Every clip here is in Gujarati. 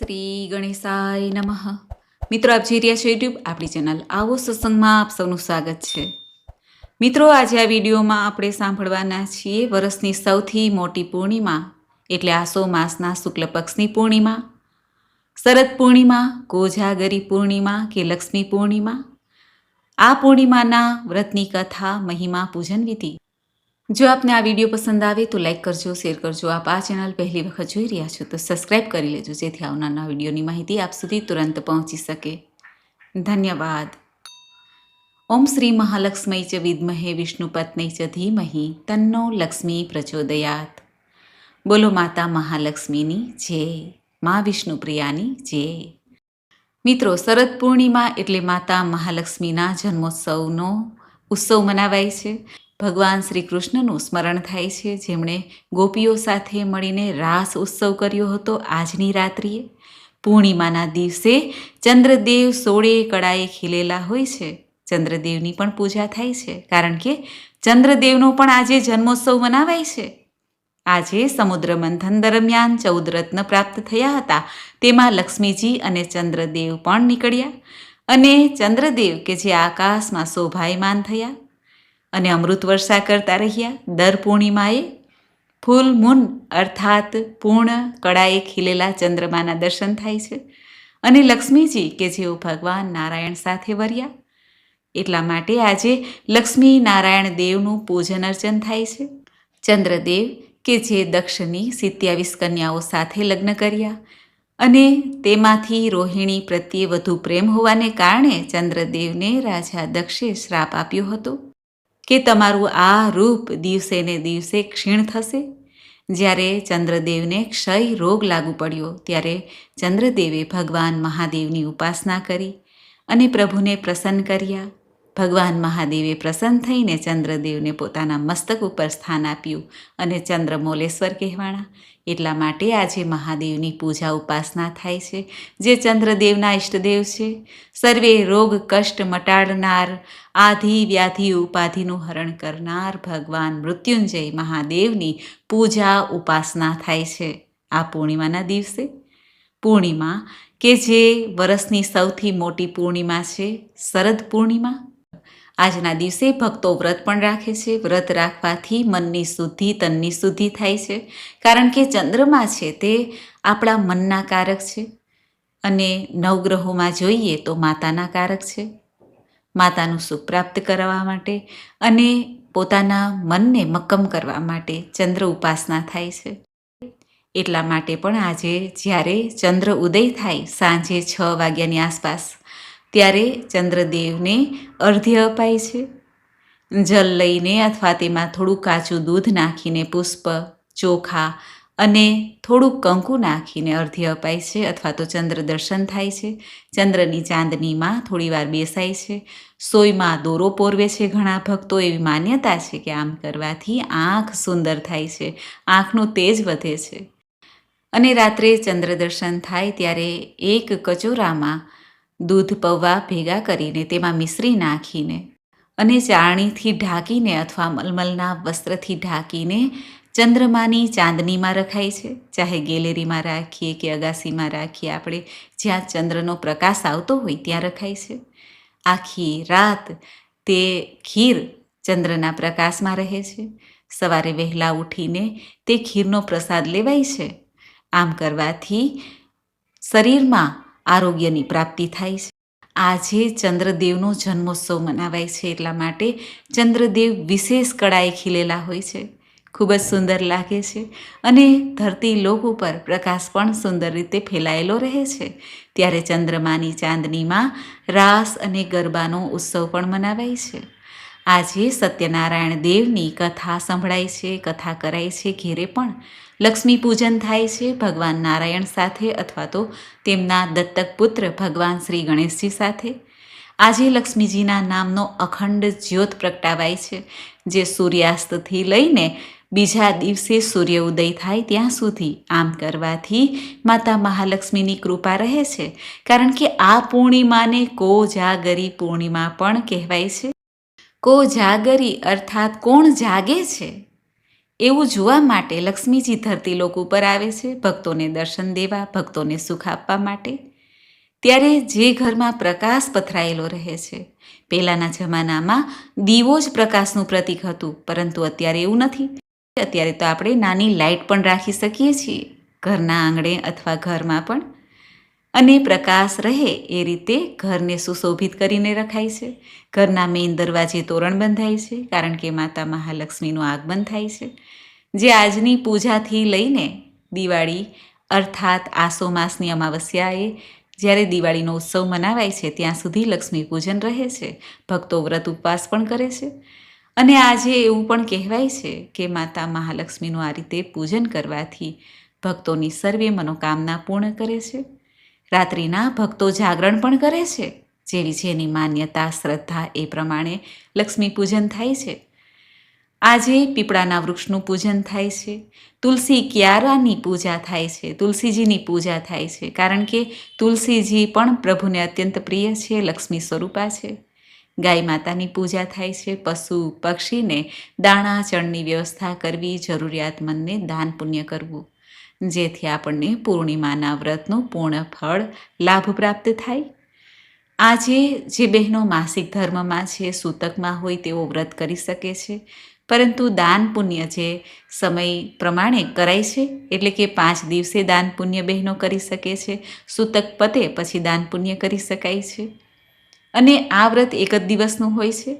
શ્રી ગણેશાય નમઃ. મિત્રો, આપ જોઈ રહ્યા છો યુટ્યુબ આપણી ચેનલ આવો સત્સંગમાં આપ સૌનું સ્વાગત છે. મિત્રો, આજે આ વિડીયોમાં આપણે સાંભળવાના છીએ વર્ષની સૌથી મોટી પૂર્ણિમા, એટલે આસો માસના શુક્લ પક્ષની પૂર્ણિમા, શરદ પૂર્ણિમા, કોજાગરી પૂર્ણિમા કે લક્ષ્મી પૂર્ણિમા. આ પૂર્ણિમાના વ્રતની કથા, મહિમા, પૂજન વિધિ. જો આપને આ વીડિયો પસંદ આવે તો લાઈક કરજો, શેર કરજો. આપ આ ચેનલ પહેલી વખત જોઈ રહ્યા છો તો સબસ્ક્રાઈબ કરી લેજો, જેથી આવનારના વિડીયોની માહિતી આપ સુધી તુરંત પહોંચી શકે. ધન્યવાદ. ઓમ શ્રી મહાલક્ષ્મી ચ વિદ્મહે વિષ્ણુપત્ની ચ ધીમહી તન્નો લક્ષ્મી પ્રચોદયાત. બોલો માતા મહાલક્ષ્મીની જય, મા વિષ્ણુપ્રિયાની જય. મિત્રો, શરદ પૂર્ણિમા એટલે માતા મહાલક્ષ્મીના જન્મોત્સવનો ઉત્સવ મનાવાય છે. ભગવાન શ્રી કૃષ્ણનું સ્મરણ થાય છે. જેમણે ગોપીઓ સાથે મળીને રાસ ઉત્સવ કર્યો હતો આજની રાત્રિએ. પૂર્ણિમાના દિવસે ચંદ્રદેવ સોળે કળાએ ખીલેલા હોય છે. ચંદ્રદેવની પણ પૂજા થાય છે. કારણ કે ચંદ્રદેવનો પણ આજે જન્મોત્સવ મનાવાય છે. આજે સમુદ્ર મંથન દરમિયાન ચૌદ રત્ન પ્રાપ્ત થયા હતા. તેમાં લક્ષ્મીજી અને ચંદ્રદેવ પણ નીકળ્યા. અને ચંદ્રદેવ કે જે આકાશમાં શોભાયમાન થયા. અને અમૃત વર્ષા કરતા રહ્યા. દર પૂર્ણિમાએ ફૂલ મૂન અર્થાત પૂર્ણ કળાએ ખીલેલા ચંદ્રમાના દર્શન થાય છે. અને લક્ષ્મીજી કે જેઓ ભગવાન નારાયણ સાથે વર્યા. એટલા માટે આજે લક્ષ્મી નારાયણ દેવનું પૂજન અર્ચન થાય છે. ચંદ્રદેવ કે જે દક્ષની સિત્યાવીસ કન્યાઓ સાથે લગ્ન કર્યા. અને તેમાંથી રોહિણી પ્રત્યે વધુ પ્રેમ હોવાને કારણે ચંદ્રદેવને રાજા દક્ષે શ્રાપ આપ્યો હતો. કે તમારું આ રૂપ દિવસે ને દિવસે ક્ષીણ થશે? જ્યારે ચંદ્રદેવને ક્ષય રોગ લાગુ પડ્યો, ત્યારે ચંદ્રદેવે ભગવાન મહાદેવની ઉપાસના કરી અને પ્રભુને પ્રસન્ન કર્યા. ભગવાન મહાદેવે પ્રસન્ન થઈને ચંદ્રદેવને પોતાના મસ્તક ઉપર સ્થાન આપ્યું અને ચંદ્રમોલેશ્વર કહેવાણા. એટલા માટે આજે મહાદેવની પૂજા ઉપાસના થાય છે, જે ચંદ્રદેવના ઇષ્ટદેવ છે. સર્વે રોગ કષ્ટ મટાડનાર, આધિ વ્યાધિ ઉપાધિનું હરણ કરનાર ભગવાન મૃત્યુંજય મહાદેવની પૂજા ઉપાસના થાય છે આ પૂર્ણિમાના દિવસે. પૂર્ણિમા, કે જે વરસની સૌથી મોટી પૂર્ણિમા છે, શરદ પૂર્ણિમા. આજના દિવસે ભક્તો વ્રત પણ રાખે છે. વ્રત રાખવાથી મનની શુદ્ધિ, તનની શુદ્ધિ થાય છે. કારણ કે ચંદ્રમા છે તે આપણા મનના કારક છે. અને નવગ્રહોમાં જોઈએ તો માતાના કારક છે. માતાનું સુખ પ્રાપ્ત કરવા માટે અને પોતાના મનને મક્કમ કરવા માટે ચંદ્ર ઉપાસના થાય છે. એટલા માટે પણ આજે જ્યારે ચંદ્ર ઉદય થાય સાંજે છ વાગ્યાની આસપાસ ત્યારે ચંદ્રદેવને અર્ધ્ય અપાય છે. જલ લઈને અથવા તેમાં થોડું કાચું દૂધ નાખીને પુષ્પ, ચોખા અને થોડુંક કંકુ નાખીને અર્ધ્ય અપાય છે અથવા તો ચંદ્ર દર્શન થાય છે. ચંદ્રની ચાંદનીમાં થોડીવાર બેસાય છે. સોયમાં દોરો પોરવે છે ઘણા ભક્તો એવી માન્યતા છે કે આમ કરવાથી આંખ સુંદર થાય છે, આંખનું તેજ વધે છે. અને રાત્રે ચંદ્ર દર્શન થાય ત્યારે એક કચોરામાં દૂધ પૌવા ભેગા કરીને તેમાં મિશ્રી નાખીને અને ચારણીથી ઢાંકીને અથવા મલમલના વસ્ત્રથી ઢાંકીને ચંદ્રમાની ચાંદનીમાં રખાય છે. ચાહે ગેલેરીમાં રાખીએ કે અગાસીમાં રાખીએ, આપણે જ્યાં ચંદ્રનો પ્રકાશ આવતો હોય ત્યાં રખાય છે. આખી રાત તે ખીર ચંદ્રના પ્રકાશમાં રહે છે. સવારે વહેલા ઉઠીને તે ખીરનો પ્રસાદ લેવાય છે. આમ કરવાથી શરીરમાં આરોગ્યની પ્રાપ્તિ થાય છે. આજે ચંદ્રદેવનો જન્મોત્સવ મનાવાય છે એટલા માટે ચંદ્રદેવ વિશેષ કળાએ ખીલેલા હોય છે. ખૂબ જ સુંદર લાગે છે અને ધરતી લોક ઉપર પ્રકાશ પણ સુંદર રીતે ફેલાયેલો રહે છે. ત્યારે ચંદ્રમાની ચાંદનીમાં રાસ અને ગરબાનો ઉત્સવ પણ મનાવાય છે. આજે સત્યનારાયણ દેવની કથા સંભળાય છે, કથા કરાય છે ઘેરે પણ. લક્ષ્મી પૂજન થાય છે, ભગવાન નારાયણ સાથે અથવા તો તેમના દત્તક પુત્ર ભગવાન શ્રી ગણેશજી સાથે. આજે લક્ષ્મીજીના નામનો અખંડ જ્યોત પ્રગટાવાય છે, જે સૂર્યાસ્તથી લઈને બીજા દિવસે સૂર્ય ઉદય થાય ત્યાં સુધી આમ કરવાથી માતા મહાલક્ષ્મીની કૃપા રહે છે, કારણ કે આ પૂર્ણિમાને કોજાગરી પૂર્ણિમા પણ કહેવાય છે. કો જાગરી અર્થાત કોણ જાગે છે? એવું જોવા માટે લક્ષ્મીજી ધરતી લોક ઉપર આવે છે, ભક્તોને દર્શન દેવા, ભક્તોને સુખ આપવા માટે. ત્યારે જે ઘરમાં પ્રકાશ પથરાયેલો રહે છે, પહેલાંના જમાનામાં દીવો જ પ્રકાશનું પ્રતીક હતું, પરંતુ અત્યારે એવું નથી. અત્યારે તો આપણે નાની લાઇટ પણ રાખી શકીએ છીએ, ઘરના આંગણે અથવા ઘરમાં પણ. અને પ્રકાશ રહે એ રીતે ઘરને સુશોભિત કરીને રખાય છે. ઘરના મેઇન દરવાજે તોરણ બંધાય છે, કારણ કે માતા મહાલક્ષ્મીનું આગમન થાય છે. જે આજની પૂજાથી લઈને દિવાળી, અર્થાત આસો માસની અમાવસ્યાએ જ્યારે દિવાળીનો ઉત્સવ મનાવાય છે, ત્યાં સુધી લક્ષ્મી પૂજન રહે છે, ભક્તો વ્રત ઉપવાસ પણ કરે છે. અને આજે એવું પણ કહેવાય છે કે માતા મહાલક્ષ્મીનું આ રીતે પૂજન કરવાથી ભક્તોની સર્વે મનોકામના પૂર્ણ કરે છે. રાત્રિના ભક્તો જાગરણ પણ કરે છે, જેવી જેની માન્યતા, શ્રદ્ધા એ પ્રમાણે લક્ષ્મી પૂજન થાય છે. આજે પીપળાના વૃક્ષનું પૂજન થાય છે, તુલસી ક્યારાની પૂજા થાય છે, તુલસીજીની પૂજા થાય છે, કારણ કે તુલસીજી પણ પ્રભુને અત્યંત પ્રિય છે, લક્ષ્મી સ્વરૂપા છે. ગાય માતાની પૂજા થાય છે, પશુ, પક્ષીને દાણા, ચણની વ્યવસ્થા કરવી જરૂરિયાતમંદને દાન પુણ્ય કરવું. જેથી આપણને પૂર્ણિમાના વ્રતનું પૂર્ણ ફળ, લાભ પ્રાપ્ત થાય. આજે જે બહેનો માસિક ધર્મમાં છે, સૂતકમાં હોય તેઓ વ્રત કરી શકે છે. પરંતુ દાન પુણ્ય જે સમય પ્રમાણે કરાય છે, એટલે કે પાંચ દિવસે દાન પુણ્ય બહેનો કરી શકે છે, સૂતક પતે પછી દાન પુણ્ય કરી શકાય છે. અને આ વ્રત એક જ દિવસનું હોય છે.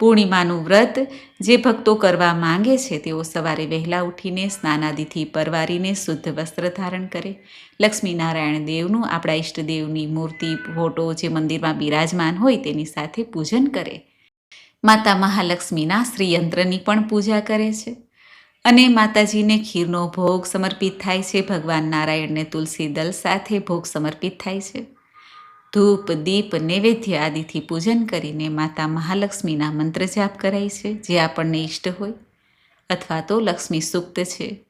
પૂર્ણિમાનું વ્રત જે ભક્તો કરવા માંગે છે, તેઓ સવારે વહેલા ઉઠીને સ્નાનાદિથી પરવારીને શુદ્ધ વસ્ત્ર ધારણ કરે. લક્ષ્મીનારાયણ દેવનું આપણા ઈષ્ટદેવની મૂર્તિ, ફોટો જે મંદિરમાં બિરાજમાન હોય તેની સાથે પૂજન કરે. માતા મહાલક્ષ્મીના શ્રીયંત્રની પણ પૂજા કરે છે. અને માતાજીને ખીરનો ભોગ સમર્પિત થાય છે, ભગવાન નારાયણને તુલસી દલ સાથે ભોગ સમર્પિત થાય છે. ધૂપ, દીપ, નૈવેદ્ય આદિથી પૂજન કરીને માતા મહાલક્ષ્મીના મંત્ર જાપ કરાય છે, જે આપણને ઈષ્ટ હોય. અથવા તો લક્ષ્મી સૂક્ત છે.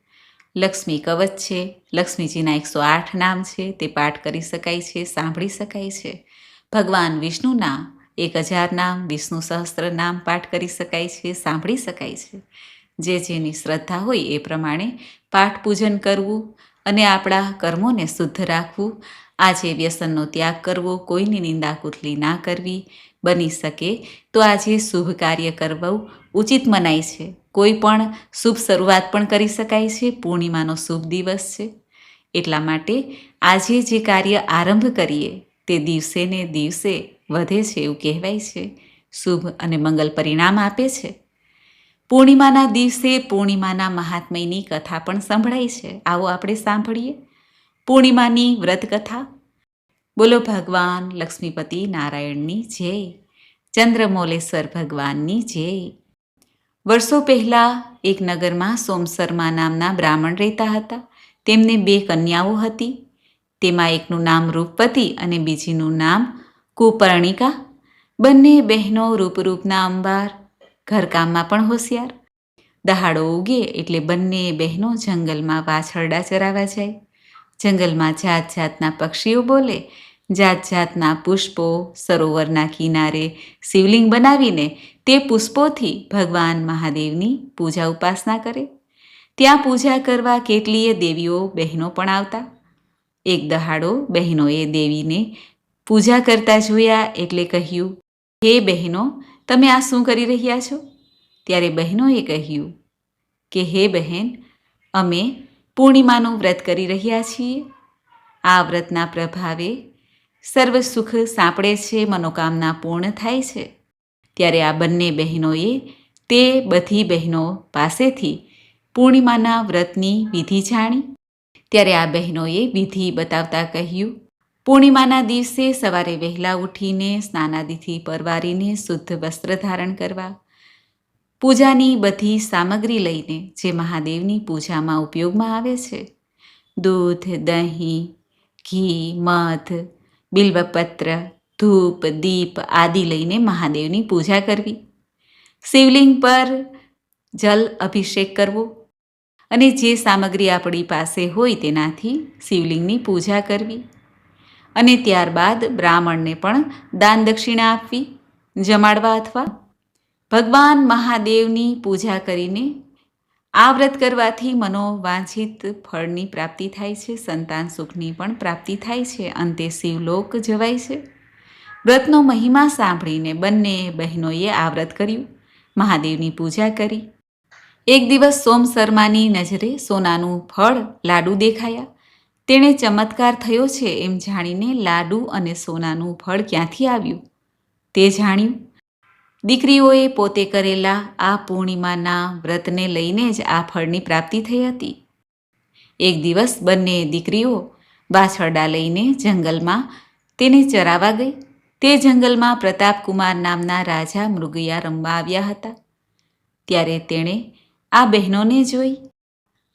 લક્ષ્મી કવચ છે. લક્ષ્મીજીના એકસો આઠ નામ છે. તે પાઠ કરી શકાય છે, સાંભળી શકાય છે. ભગવાન વિષ્ણુના એક હજાર નામ, વિષ્ણુ સહસ્ત્ર નામ પાઠ કરી શકાય છે, સાંભળી શકાય છે. જે જેની શ્રદ્ધા હોય એ પ્રમાણે પાઠ પૂજન કરવું અને આપણા કર્મોને શુદ્ધ રાખવું. આજે વ્યસનનો ત્યાગ કરવો, કોઈની નિંદા કુથલી ના કરવી, બની શકે, તો આજે શુભ કાર્ય કરવું ઉચિત મનાય છે. કોઈ પણ શુભ શરૂઆત પણ કરી શકાય છે. પૂર્ણિમાનો શુભ દિવસ છે. એટલા માટે આજે જે કાર્ય આરંભ કરીએ, તે દિવસે ને દિવસે વધે છે એવું કહેવાય છે. શુભ અને મંગલ પરિણામ આપે છે. પૂર્ણિમાના દિવસે પૂર્ણિમાના મહાત્મયની કથા પણ સંભળાય છે. આવો આપણે સાંભળીએ. પૂર્ણિમાની વ્રત કથા બોલો ભગવાન લક્ષ્મીપતિ નારાયણની જય. ચંદ્રમૌલેશ્વર ભગવાનની જય. વર્ષો પહેલાં એક નગરમાં સોમસરમા નામના બ્રાહ્મણ રહેતા હતા. તેમને બે કન્યાઓ હતી. તેમાં એકનું નામ રૂપવતી અને બીજીનું નામ કુપર્ણિકા. બંને બહેનો રૂપરૂપના અંબાર ઘરકામમાં પણ હોશિયાર. દહાડો ઉગે એટલે બંને બહેનો જંગલમાં વાછરડા ચરાવા જાય. જંગલમાં જાત જાતના પક્ષીઓ બોલે જાત જાતના પુષ્પો સરોવરના કિનારે શિવલિંગ બનાવીને તે પુષ્પોથી ભગવાન મહાદેવની પૂજા ઉપાસના કરે. ત્યાં પૂજા કરવા કેટલીય દેવીઓ બહેનો પણ આવતા. એક દહાડો બહેનોએ દેવીને પૂજા કરતા જોયા એટલે કહ્યું, હે બહેનો તમે આ શું કરી રહ્યા છો? ત્યારે બહેનોએ કહ્યું કે, હે બહેન, અમે પૂર્ણિમાનું વ્રત કરી રહ્યા છીએ. આ વ્રતના પ્રભાવે સર્વ સુખ સાંપડે છે, મનોકામના પૂર્ણ થાય છે. ત્યારે આ બંને બહેનોએ તે બધી બહેનો પાસેથી પૂર્ણિમાના વ્રતની વિધિ જાણી. ત્યારે આ બહેનોએ વિધિ બતાવતા કહ્યું પૂર્ણિમાના દિવસે સવારે વહેલા ઉઠીને સ્નાનાદિથી પરવારીને શુદ્ધ વસ્ત્ર ધારણ કરવા, પૂજાની બધી સામગ્રી લઈને જે મહાદેવની પૂજામાં ઉપયોગમાં આવે છે. દૂધ, દહીં, ઘી, મધ, બિલ્વપત્ર, ધૂપ, દીપ આદિ લઈને મહાદેવની પૂજા કરવી. શિવલિંગ પર જલ અભિષેક કરવો અને જે સામગ્રી આપણી પાસે હોય તેનાથી શિવલિંગની પૂજા કરવી. અને ત્યારબાદ બ્રાહ્મણને પણ દાન દક્ષિણા આપવી, જમાડવા અથવા ભગવાન મહાદેવની પૂજા કરીને આ વ્રત કરવાથી મનોવાંછિત ફળની પ્રાપ્તિ થાય છે, સંતાન સુખની પણ પ્રાપ્તિ થાય છે, અંતે શિવલોક જવાય છે. વ્રતનો મહિમા સાંભળીને બંને બહેનોએ આ વ્રત કર્યું, મહાદેવની પૂજા કરી. એક દિવસ સોમ શર્માની નજરે સોનાનું ફળ લાડુ દેખાયા. તેણે ચમત્કાર થયો છે એમ જાણીને લાડુ અને સોનાનું ફળ ક્યાંથી આવ્યું? તે જાણ્યું. દીકરીઓએ પોતે કરેલા આ પૂર્ણિમાના વ્રતને લઈને જ આ ફળની પ્રાપ્તિ થઈ હતી. એક દિવસ બંને દીકરીઓ વાછરડા લઈને જંગલમાં તેને ચરાવા ગઈ. તે જંગલમાં પ્રતાપકુમાર નામના રાજા મૃગયા રમવા આવ્યા હતા. ત્યારે તેણે આ બહેનોને જોઈ.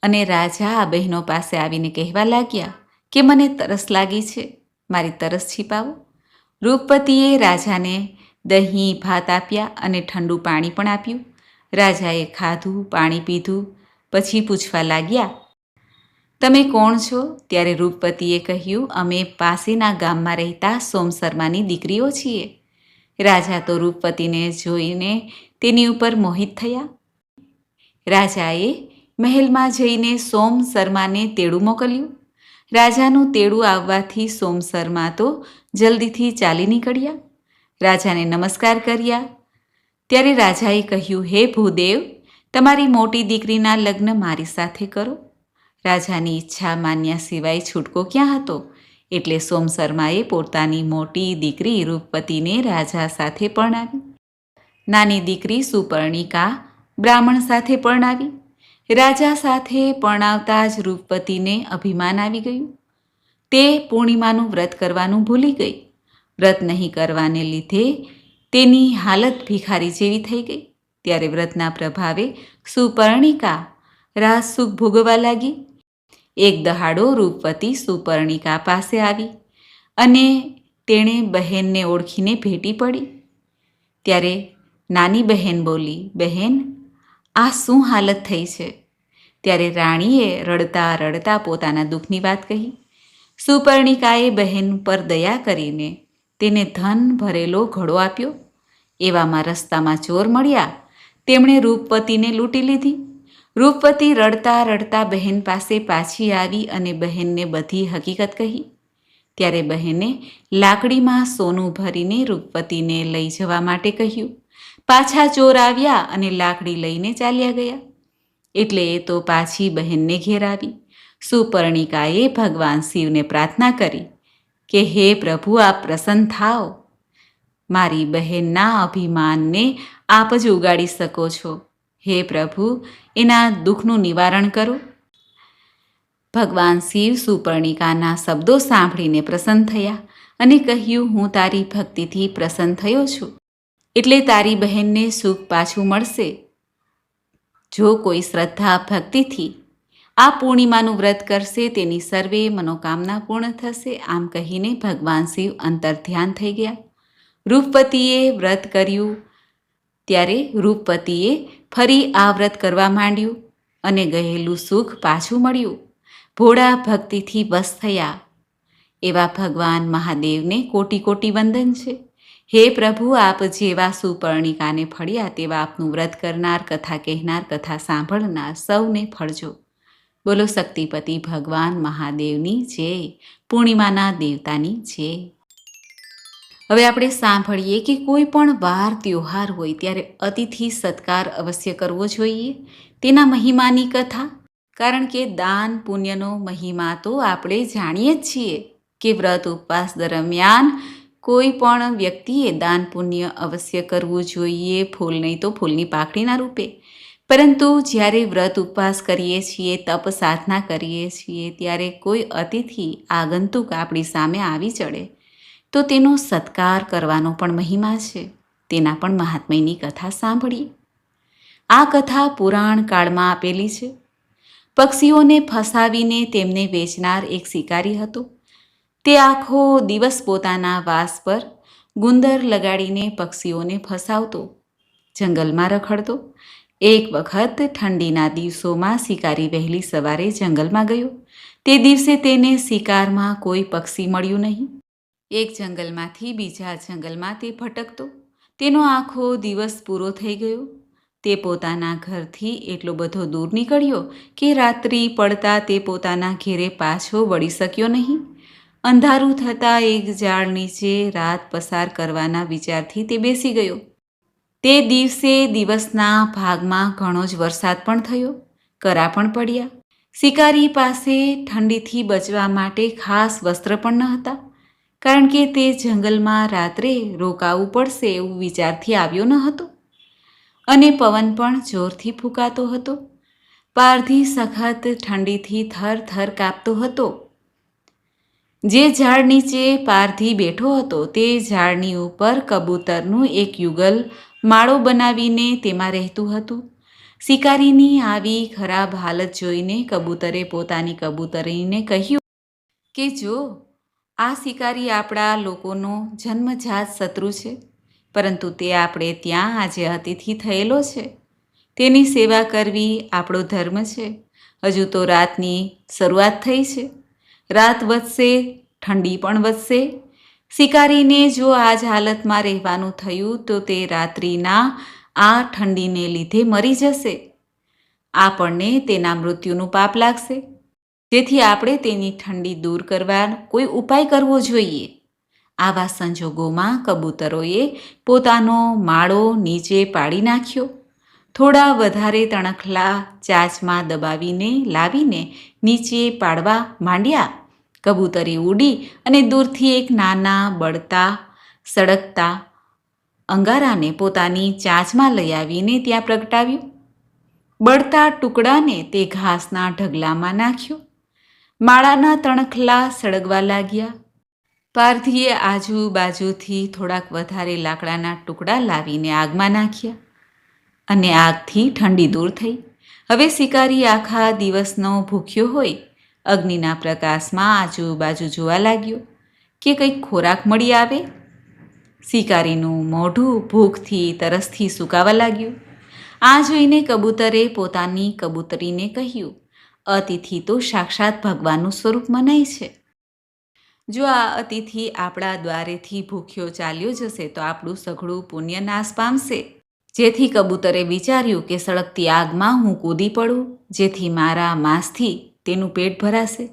અને રાજા આ બહેનો પાસે આવીને કહેવા લાગ્યા કે મને તરસ લાગી છે, મારી તરસ છીપાવો. રૂપપતિએ રાજાને દહીં, ભાત આપ્યા અને ઠંડુ પાણી પણ આપ્યું. રાજાએ ખાધું, પાણી પીધું, પછી પૂછવા લાગ્યા, તમે કોણ છો? ત્યારે રૂપપતિએ કહ્યું, અમે પાસેના ગામમાં રહેતા સોમ શર્માની દીકરીઓ છીએ. રાજા તો રૂપપતિને જોઈને તેની ઉપર મોહિત થયા. રાજાએ મહેલમાં જઈને સોમ શર્માને તેડું મોકલ્યું. રાજાનું તેડું આવવાથી સોમ શર્મા તો જલ્દીથી ચાલી નીકળ્યા. રાજાને નમસ્કાર કર્યા. ત્યારે રાજાએ કહ્યું, હે ભૂદેવ, તમારી મોટી દીકરીના લગ્ન મારી સાથે કરો. રાજાની ઈચ્છા માન્યા સિવાય છૂટકો ક્યાં હતો? એટલે સોમ શર્માએ પોતાની મોટી દીકરી રૂપપતિને રાજા સાથે પરણાવી. નાની દીકરી સુપર્ણિકા બ્રાહ્મણ સાથે પરણાવી. રાજા સાથે પરણાવતા જ રૂપપતિને અભિમાન આવી ગયું. તે પૂર્ણિમાનું વ્રત કરવાનું ભૂલી ગઈ. વ્રત નહીં કરવાને લીધે તેની હાલત ભિખારી જેવી થઈ ગઈ. ત્યારે વ્રતના પ્રભાવે સુપર્ણિકા રાજસુખ ભોગવવા લાગી. એક દહાડો રૂપવતી સુપર્ણિકા પાસે આવી અને તેણે બહેનને ઓળખીને ભેટી પડી. ત્યારે નાની બહેન બોલી, બહેન આ શું હાલત થઈ છે? ત્યારે રાણીએ રડતા રડતા પોતાના દુઃખની વાત કહી. સુપર્ણિકાએ બહેન પર દયા કરીને તેને ધન ભરેલો ઘડો આપ્યો. એવામાં રસ્તામાં ચોર મળ્યા. તેમણે રૂપવતીને લૂંટી લીધી. રૂપવતી રડતા રડતા બહેન પાસે પાછી આવી અને બહેનને બધી હકીકત કહી. ત્યારે બહેને લાકડીમાં સોનું ભરીને રૂપવતીને લઈ જવા માટે કહ્યું પાછા ચોર આવ્યા અને લાકડી લઈને ચાલ્યા ગયા. એટલે એ તો પાછી બહેનને ઘેર આવી. સુપર્ણિકાએ ભગવાન શિવને પ્રાર્થના કરી કે, હે પ્રભુ, આપ પ્રસન્ન થાઓ. મારી બહેનના અભિમાનને આપ જ ઉગાડી શકો છો. હે પ્રભુ, એના દુઃખનું નિવારણ કરો. ભગવાન શિવ સુપર્ણિકાના શબ્દો સાંભળીને પ્રસન્ન થયા અને કહ્યું, હું તારી ભક્તિથી પ્રસન્ન થયો છું. એટલે તારી બહેનને સુખ પાછું મળશે. જો કોઈ શ્રદ્ધા ભક્તિથી આ પૂર્ણિમાનું વ્રત કરશે, તેની સર્વે મનોકામના પૂર્ણ થશે. આમ કહીને ભગવાન શિવ અંતર ધ્યાન થઈ ગયા. રૂપપતિએ વ્રત કર્યું. ત્યારે રૂપપતિએ ફરી આ વ્રત કરવા માંડ્યું અને ગયેલું સુખ પાછું મળ્યું. ભોળા ભક્તિથી બસ થયા. એવા ભગવાન મહાદેવને કોટી કોટી વંદન છે. હે પ્રભુ, આપ જેવા સુપર્ણિકાને ફળ્યા તેવા આપનું વ્રત કરનાર, કથા કહેનાર, કથા સાંભળનાર સૌને ફળજો. બોલો શક્તિપતિ ભગવાન મહાદેવની જય, પૂર્ણિમાના દેવતાની જય. હવે આપણે સાંભળીએ કે કોઈ પણ વાર ત્યોહાર હોય ત્યારે અતિથિ સત્કાર અવશ્ય કરવો જોઈએ તેના મહિમાની કથા. કારણ કે દાન પુણ્યનો મહિમા તો આપણે જાણીએ જ છીએ કે વ્રત ઉપવાસ દરમિયાન કોઈ પણ વ્યક્તિએ દાન પુણ્ય અવશ્ય કરવું જોઈએ, ફૂલ નહીં તો ફૂલની પાકડીના રૂપે. પરંતુ જ્યારે વ્રત ઉપવાસ કરીએ છીએ, તપ સાધના કરીએ છીએ, ત્યારે કોઈ અતિથિ આગંતુક આપણી સામે આવી ચડે, તો તેનો સત્કાર કરવાનો પણ મહિમા છે. તેના પણ મહાત્મ્યની કથા સાંભળીએ. આ કથા પુરાણ કાળમાં આપેલી છે. પક્ષીઓને ફસાવીને તેમને વેચનાર એક શિકારી હતો. તે આખો દિવસ પોતાના વાસ પર ગુંદર લગાડીને પક્ષીઓને ફસાવતો, જંગલમાં રખડતો. એક વખત ઠંડીના દિવસોમાં શિકારી વહેલી સવારે જંગલમાં ગયો. તે દિવસે તેને શિકારમાં કોઈ પક્ષી મળ્યું નહીં. એક જંગલમાંથી બીજા જંગલમાં તે ભટકતો. તેનો આખો દિવસ પૂરો થઈ ગયો. તે પોતાના ઘરથી એટલો બધો દૂર નીકળ્યો કે રાત્રિ પડતા તે પોતાના ઘેરે પાછો વળી શક્યો નહીં. અંધારું થતાં એક ઝાડ નીચે રાત પસાર કરવાના વિચારથી તે બેસી ગયો. તે દિવસે દિવસના ભાગમાં ઘણો જ વરસાદ પણ થયો, કરા પણ પડ્યા. શિકારી પાસે ઠંડીથી બચવા માટે ખાસ વસ્ત્ર પણ ન હતા, કારણ કે તે જંગલમાં રાત્રે રોકાવું પડશે એવું વિચારથી આવ્યો ન હતો. અને પવન પણ જોરથી ફૂંકાતો હતો. પારધી સખત ઠંડીથી થર થર કાપતો હતો. જે ઝાડ નીચે પારથી બેઠો હતો તે ઝાડની ઉપર કબૂતરનું એક યુગલ માળો બનાવીને તેમાં રહેતું હતું. શિકારીની આવી ખરાબ હાલત જોઈને કબૂતરે પોતાની કબૂતરીને કહ્યું કે, જો, આ શિકારી આપણા લોકોનો જન્મજાત શત્રુ છે, પરંતુ તે આપણે ત્યાં આજે અતિથિ થયેલો છે. તેની સેવા કરવી આપણો ધર્મ છે. હજુ તો રાતની શરૂઆત થઈ છે. રાત વધશે, ઠંડી પણ વધશે. શિકારીને જો આ જ હાલતમાં રહેવાનું થયું, તો તે રાત્રિના આ ઠંડીને લીધે મરી જશે. આપણને તેના મૃત્યુનું પાપ લાગશે. જેથી આપણે તેની ઠંડી દૂર કરવા કોઈ ઉપાય કરવો જોઈએ. આવા સંજોગોમાં કબૂતરોએ પોતાનો માળો નીચે પાડી નાખ્યો. થોડા વધારે તણખલા ચાચમાં દબાવીને લાવીને નીચે પાડવા માંડ્યા. કબૂતરી ઉડી અને દૂરથી એક નાના, બળતા, સળગતા અંગારાને પોતાની ચાંચમાં લઈ આવીને ત્યાં પ્રગટાવ્યું. બળતા ટુકડાને તે ઘાસના ઢગલામાં નાખ્યો. માળાના તણખલા સળગવા લાગ્યા. પારધીએ આજુબાજુથી થોડાક વધારે લાકડાના ટુકડા લાવીને આગમાં નાખ્યા અને આગથી ઠંડી દૂર થઈ. હવે શિકારી આખા દિવસનો ભૂખ્યો હોય અગ્નિના પ્રકાશમાં આજુબાજુ જોવા લાગ્યો કે કંઈક ખોરાક મળી આવે. શિકારીનું મોઢું ભૂખથી તરસથી સુકાવા લાગ્યું. આ જોઈને કબૂતરે પોતાની કબૂતરીને કહ્યું, અતિથિ તો સાક્ષાત ભગવાનનું સ્વરૂપ મનાય છે. જો આ અતિથિ આપણા દ્વારેથી ભૂખ્યો ચાલ્યો જશે તો આપણું સઘળું પુણ્ય નાશ પામશે. જેથી કબૂતરે વિચાર્યું કે સળગતી આગમાં હું કૂદી પડું, જેથી મારા માંસથી તેનું પેટ ભરાશે?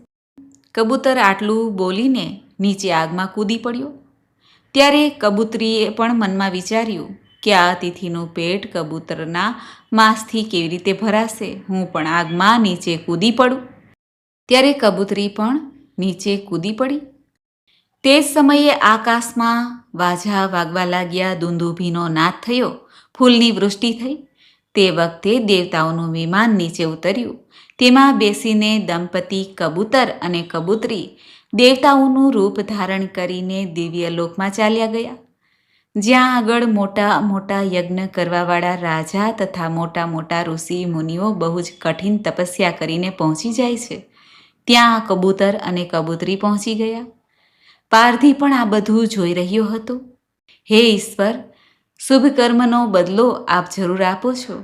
કબૂતર આટલું બોલીને નીચે આગમાં કૂદી પડ્યો. ત્યારે કબૂતરીએ પણ મનમાં વિચાર્યું કે આ અતિથિનું પેટ કબૂતરના માંસથી કેવી રીતે ભરાશે? હું પણ આગમાં નીચે કૂદી પડું. ત્યારે કબૂતરી પણ નીચે કૂદી પડી. તે જ સમયે આકાશમાં વાજા વાગવા લાગ્યા દુંદુભીનો નાદ થયો, ફૂલની વૃષ્ટિ થઈ. તે વખતે દેવતાઓનું વિમાન નીચે ઉતર્યું. તેમાં બેસીને દંપતી કબૂતર અને કબૂતરી દેવતાઓનું રૂપ ધારણ કરીને દિવ્ય લોકમાં ચાલ્યા ગયા. જ્યાં આગળ મોટા મોટા યજ્ઞ કરવાવાળા રાજા તથા મોટા મોટા ઋષિ મુનિઓ બહુ જ કઠિન તપસ્યા કરીને પહોંચી જાય છે. ત્યાં કબૂતર અને કબૂતરી પહોંચી ગયા. પારધી પણ આ બધું જોઈ રહ્યો હતો. હે ઈશ્વર શુભ કર્મનો બદલો આપ જરૂર આપો છો.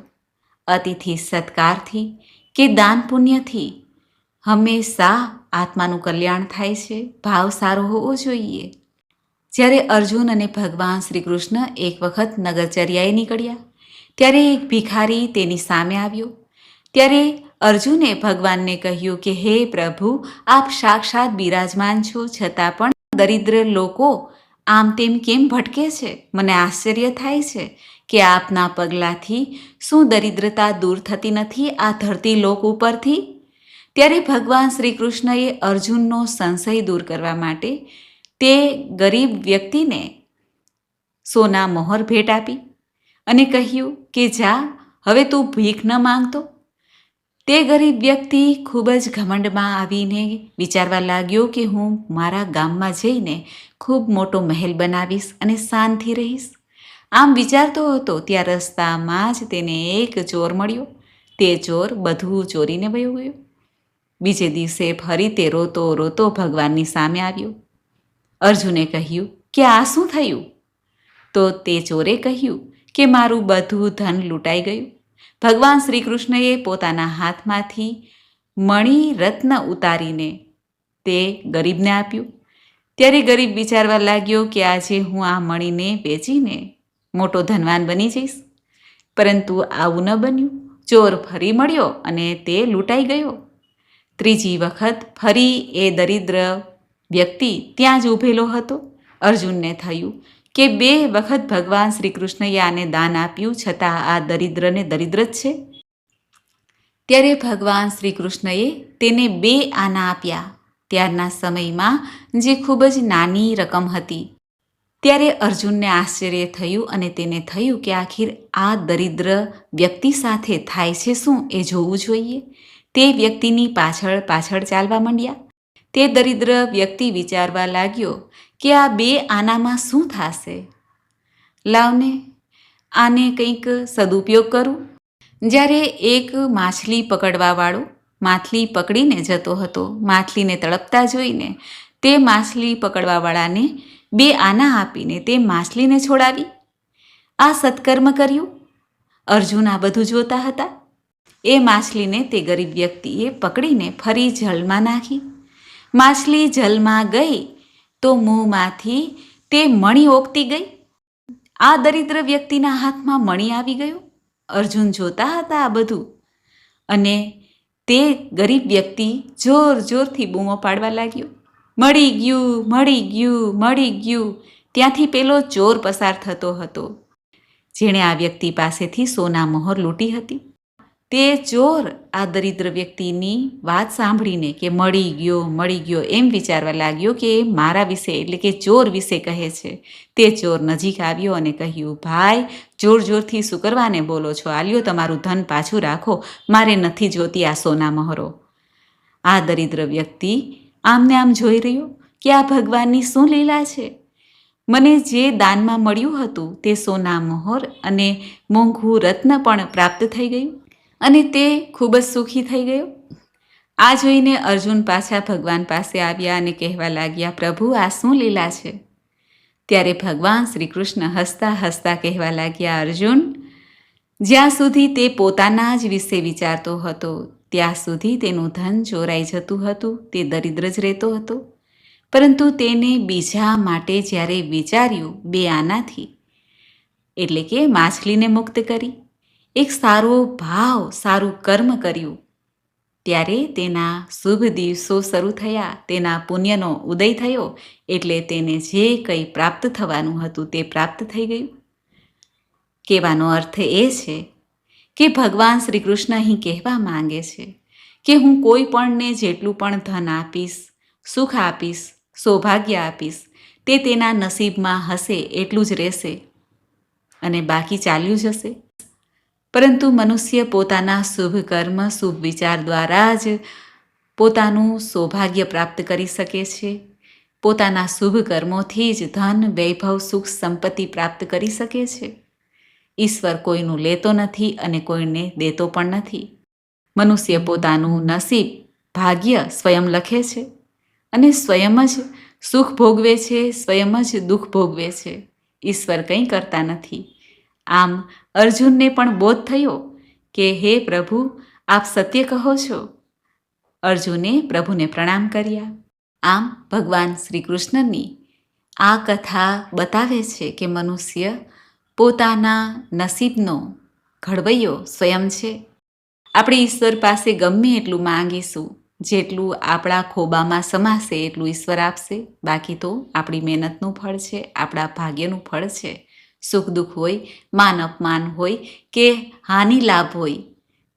અતિથિ સત્કારથી કે દાન પુણ્યથી હંમેશા આત્માનું કલ્યાણ થાય છે? ભાવ સારો હોવો જોઈએ. જ્યારે અર્જુન અને ભગવાન શ્રી કૃષ્ણ એક વખત નગરચર્યાએ નીકળ્યા, ત્યારે એક ભિખારી તેની સામે આવ્યો. ત્યારે અર્જુને ભગવાનને કહ્યું કે, હે પ્રભુ, આપ સાક્ષાત બિરાજમાન છો, છતાં પણ દરિદ્ર લોકો આમ તેમ કેમ ભટકે છે? મને આશ્ચર્ય થાય છે. કે આપના પગલાંથી શું દરિદ્રતા દૂર થતી નથી આ ધરતી લોક ઉપરથી? ત્યારે ભગવાન શ્રી કૃષ્ણએ અર્જુનનો સંશય દૂર કરવા માટે તે ગરીબ વ્યક્તિને સોના મોહર ભેટ આપી અને કહ્યું કે, જા, હવે તું ભીખ ન માંગતો. તે ગરીબ વ્યક્તિ ખૂબ જ ઘમંડમાં આવીને વિચારવા લાગ્યો કે, હું મારા ગામમાં જઈને ખૂબ મોટો મહેલ બનાવીશ અને શાંતિ રહીશ. આમ વિચારતો હતો ત્યાં રસ્તામાં જ તેને એક ચોર મળ્યો. તે ચોર બધું ચોરીને વયો ગયો. બીજે દિવસે ફરી તે રોતો રોતો ભગવાનની સામે આવ્યો. અર્જુને કહ્યું, કે આ શું થયું? તો તે ચોરે કહ્યું, કે મારું બધું ધન લૂંટાઈ ગયું. ભગવાન શ્રી કૃષ્ણએ પોતાના હાથમાંથી મણી રત્ન ઉતારીને તે ગરીબને આપ્યું. ત્યારે ગરીબ વિચારવા લાગ્યો કે આજે હું આ મણીને વેચીને મોટો ધનવાન બની જઈશ. પરંતુ આવું ન બન્યું. ચોર ફરી મળ્યો અને તે લૂંટાઈ ગયો. ત્રીજી વખત ફરી એ દરિદ્ર વ્યક્તિ ત્યાં જ ઊભેલો હતો. અર્જુનને થયું કે બે વખત ભગવાન શ્રી કૃષ્ણએ આને દાન આપ્યું છતાં આ દરિદ્રને દરિદ્ર જ છે. ત્યારે ભગવાન શ્રી કૃષ્ણએ તેને બે આના આપ્યા. ત્યારના સમયમાં જે ખૂબ જ નાની રકમ હતી. ત્યારે અર્જુનને આશ્ચર્ય થયું અને તેને થયું કે આખીર આ દરિદ્ર વ્યક્તિ સાથે થાય છે શું એ જોવું જોઈએ? તે વ્યક્તિની પાછળ પાછળ ચાલવા માંડ્યા. તે દરિદ્ર વ્યક્તિ વિચારવા લાગ્યો કે આ બે આનામાં શું થશે? લાવને, આને કંઈક સદુપયોગ કરું? જ્યારે એક માછલી પકડવાવાળો માછલી પકડીને જતો હતો, માછલીને તળપતા જોઈને તે માછલી પકડવાવાળાને બે આના આપીને તે માછલીને છોડાવી. આ સત્કર્મ કર્યું. અર્જુન આ બધું જોતા હતા. એ માછલીને તે ગરીબ વ્યક્તિએ પકડીને ફરી જળમાં નાખી. માછલી જલમાં ગઈ તો મોંમાંથી તે મણી ઓગતી ગઈ. આ દરિદ્ર વ્યક્તિના હાથમાં મણી આવી ગયું. અર્જુન જોતા હતા આ બધું. અને તે ગરીબ વ્યક્તિ જોર જોરથી બૂમો પાડવા લાગ્યો. મળી ગયું મળી ગયું મળી ગયું. ત્યાંથી પેલો ચોર પસાર થતો હતો. જેણે આ વ્યક્તિ પાસેથી સોના મોહર લૂંટી હતી. તે ચોર આ દરિદ્ર વ્યક્તિની વાત સાંભળીને કે મળી ગયો મળી ગયો, એમ વિચારવા લાગ્યો કે મારા વિશે, એટલે કે ચોર વિશે કહે છે. તે ચોર નજીક આવ્યો અને કહ્યું, ભાઈ, જોર જોરથી શું કરવાને? બોલો છો, આલ્યો, તમારું ધન પાછું રાખો. મારે નથી જોતી આ સોના મહોરો. આ દરિદ્ર વ્યક્તિ આમને આમ જોઈ રહ્યો કે આ ભગવાનની શું લીલા છે? મને જે દાનમાં મળ્યું હતું તે સોના મોહર અને મોંઘું રત્ન પણ પ્રાપ્ત થઈ ગયું અને તે ખૂબ જ સુખી થઈ ગયો. આ જોઈને અર્જુન પાછા ભગવાન પાસે આવ્યા અને કહેવા લાગ્યા, પ્રભુ, આ શું લીલા છે? ત્યારે ભગવાન શ્રી કૃષ્ણ હસતા હસતા કહેવા લાગ્યા, અર્જુન, જ્યાં સુધી તે પોતાના જ વિશે વિચારતો હતો ત્યાં સુધી તેનું ધન ચોરાઈ જતું હતું, તે દરિદ્ર જ રહેતો હતો. પરંતુ તેને બીજા માટે જ્યારે વિચાર્યું બે આનાથી, એટલે કે માછલીને મુક્ત કરી, એક સારો ભાવ, સારું કર્મ કર્યું, ત્યારે તેના શુભ દિવસો શરૂ થયા, તેના પુણ્યનો ઉદય થયો, એટલે તેને જે કંઈ પ્રાપ્ત થવાનું હતું તે પ્રાપ્ત થઈ ગયું. કહેવાનો અર્થ એ છે કે ભગવાન શ્રી કૃષ્ણ અહીં કહેવા માંગે છે કે હું કોઈ પણને જેટલું પણ ધન આપીશ, સુખ આપીશ, સૌભાગ્ય આપીશ, તે તેના નસીબમાં હશે, એટલું જ રહેશે. અને બાકી ચાલ્યું જશે. પરંતુ મનુષ્ય પોતાના શુભ કર્મ, શુભ વિચાર દ્વારા જ પોતાનું સૌભાગ્ય પ્રાપ્ત કરી શકે છે. પોતાના શુભ કર્મોથી જ ધન, વૈભવ, સુખ, સંપત્તિ પ્રાપ્ત કરી શકે છે. ઈશ્વર કોઈનું લેતો નથી અને કોઈને દેતો પણ નથી. મનુષ્ય પોતાનું નસીબ ભાગ્ય સ્વયં લખે છે અને સ્વયં જ સુખ ભોગવે છે, સ્વયં જ દુઃખ ભોગવે છે. ઈશ્વર કંઈ કરતા નથી. આમ અર્જુનને પણ બોધ થયો કે, હે પ્રભુ, આપ સત્ય કહો છો. અર્જુને પ્રભુને પ્રણામ કર્યા. આમ ભગવાન શ્રી કૃષ્ણની આ કથા બતાવે છે કે મનુષ્ય પોતાના નસીબનો ઘડવૈયો સ્વયં છે. આપણે ઈશ્વર પાસે ગમે એટલું માંગીશું, જેટલું આપણા ખોબામાં સમાશે એટલું ઈશ્વર આપશે. બાકી તો આપણી મહેનતનું ફળ છે, આપણા ભાગ્યનું ફળ છે. સુખ દુઃખ હોય, માન અપમાન હોય કે હાનિ લાભ હોય,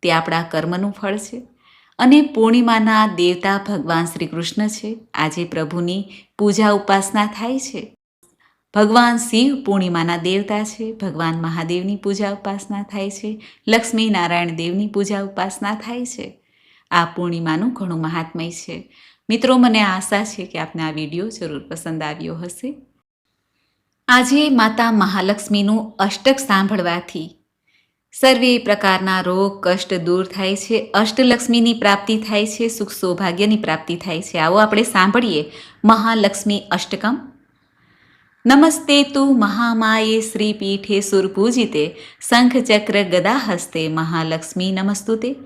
તે આપણા કર્મનું ફળ છે. અને પૂર્ણિમાના દેવતા ભગવાન શ્રી કૃષ્ણ છે. આજે પ્રભુની પૂજા ઉપાસના થાય છે. ભગવાન શિવ પૂર્ણિમાના દેવતા છે, ભગવાન મહાદેવની પૂજા ઉપાસના થાય છે લક્ષ્મી નારાયણ દેવની પૂજા ઉપાસના થાય છે. આ પૂર્ણિમાનું ઘણું મહાત્મય છે. મિત્રો, મને આશા છે કે આપને આ વીડિયો જરૂર પસંદ આવ્યો હશે. આજે માતા મહાલક્ષ્મીનું અષ્ટક સાંભળવાથી સર્વે પ્રકારના રોગ, કષ્ટ દૂર થાય છે, અષ્ટલક્ષ્મીની પ્રાપ્તિ થાય છે, સુખ સૌભાગ્યની પ્રાપ્તિ થાય છે. આવો આપણે સાંભળીએ મહાલક્ષ્મી અષ્ટકમ. નમસ્તે તું મહામાયે શ્રીપીઠે સુરપૂજિતે શંખચક્ર ગદા હસ્તે મહાલક્ષ્મી નમસ્તુતે.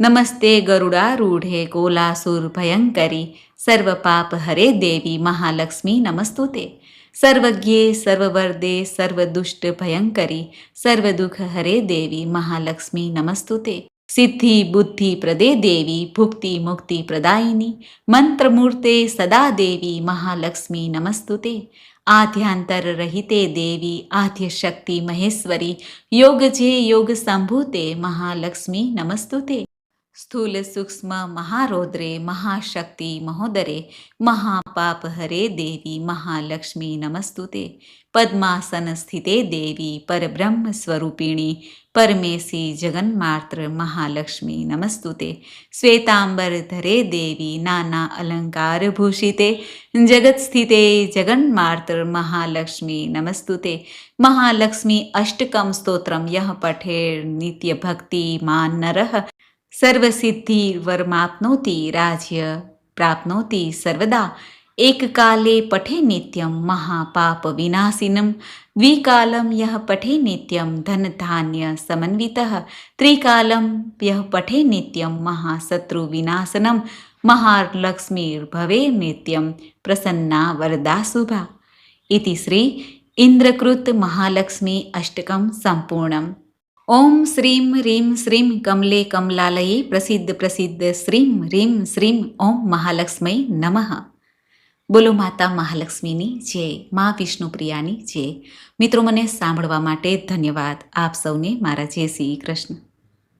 નમસ્તે ગરુડારૂઢે કોલાસુર ભયંકરી, સર્વ પાપ હરે દેવી મહાલક્ષ્મી નમસ્તુતે. સર્વજ્ઞે સર્વવર્દે સર્વદુષ્ટ ભયંકરી, સર્વદુઃખ હરે દેવી મહાલક્ષ્મી નમસ્તુતે. સિદ્ધિ બુદ્ધિ પ્રદે દેવી, ભુક્તિ મુક્તિ પ્રદાયિની, મંત્રમૂર્તે સદા દેવી મહાલક્ષ્મી નમસ્તુતે. આધ્યાંતર રહિતે દેવી આધ્ય શક્તિ મહેશ્વરી યોગ જે યોગ સંભૂતે મહાલક્ષ્મી નમસ્તુતે સ્થૂલ સૂક્ષ્મ મહારૌદ્રે મહાશક્તિ મહોદરે મહાપાપ હરે દેવી મહાલક્ષ્મી નમસ્તુતે પદ્માસન સ્થિતે દેવી પરબ્રહ્મ સ્વરૂપિણી પરમેશી જગન્માત્ર મહાલક્ષ્મી નમસ્તુતે શ્વેતાંબર ધરે દેવી નાના અલંકાર ભૂષિતે જગત સ્થિતે જગન્માત્ર મહાલક્ષ્મી નમસ્તુતે મહાલક્ષ્મી અષ્ટકમ સ્તોત્રમ યહ પઠેર નિત્ય ભક્તિ માન નરઃ સર્વસિદ્ધિ વર્માપ્નોતિ રાજ્ય, પ્રાપ્નોતિ સર્વદા. એકકાલે પઠે નિત્યમ મહાપાપ વિનાશિનમ. દ્વિકાલમ યહ પઠે નિત્યમ ધનધાન્ય સમન્વિત. ત્રિકાલમ યહ પઠે નિત્યમ મહાશત્રુ વિનાશનમ. મહાલક્ષ્મીર્ભવે નિત્યમ પ્રસન્ના વરદા શુભા. ઇતિ શ્રી ઇન્દ્રકૃત મહાલક્ષ્મી અષ્ટકમ સંપૂર્ણમ. ઓમ શ્રીમ રીમ શ્રીમ કમલે કમલાલયે પ્રસિદ્ધ પ્રસિદ્ધ શ્રીમ રીમ શ્રીમ ઓમ મહાલક્ષ્મી નમઃ બોલો માતા મહાલક્ષ્મીની જય, મા વિષ્ણુપ્રિયાની જય. મિત્રો, મને સાંભળવા માટે ધન્યવાદ. આપ સૌને મારા જય શ્રી કૃષ્ણ.